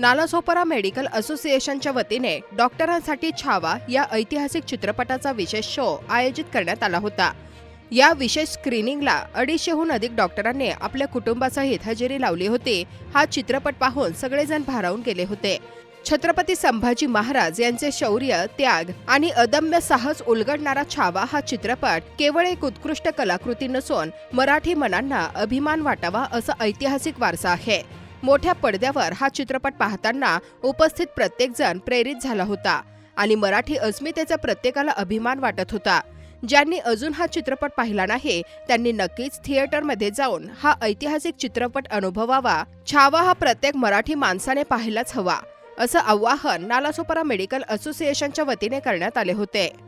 Nalasopara medical असोसिएशनच्या वतीने डॉक्टरांसाठी छावा या ऐतिहासिक चित्रपटाचा विशेष शो आयोजित करण्यात आला होता. या विशेष स्क्रीनिंगला अडीचशेहून अधिक डॉक्टरांनी आपल्या कुटुंबासहित हजेरी लावली होती. हा चित्रपट पाहून सगळेजण भारावून गेले होते. छत्रपती संभाजी महाराज यांचे शौर्य त्याग आणि अदम्य साहस उलगडणारा छावा हा चित्रपट केवळ एक उत्कृष्ट कलाकृती नसून मराठी मनांना अभिमान वाटावा असा ऐतिहासिक वारसा आहे. मोठ्या पडद्यावर हा चित्रपट पाहताना उपस्थित प्रत्येकजण प्रेरित झाला होता आणि मराठी अस्मितेचा प्रत्येकाला अभिमान वाटत होता. ज्यांनी अजून हा चित्रपट पाहिला नाही त्यांनी नक्कीच थिएटरमध्ये जाऊन हा ऐतिहासिक चित्रपट अनुभवावा. छावा हा प्रत्येक मराठी माणसाने पाहायलाच हवा असं आवाहन नालासोपारा मेडिकल असोसिएशनच्या वतीने करण्यात आले होते.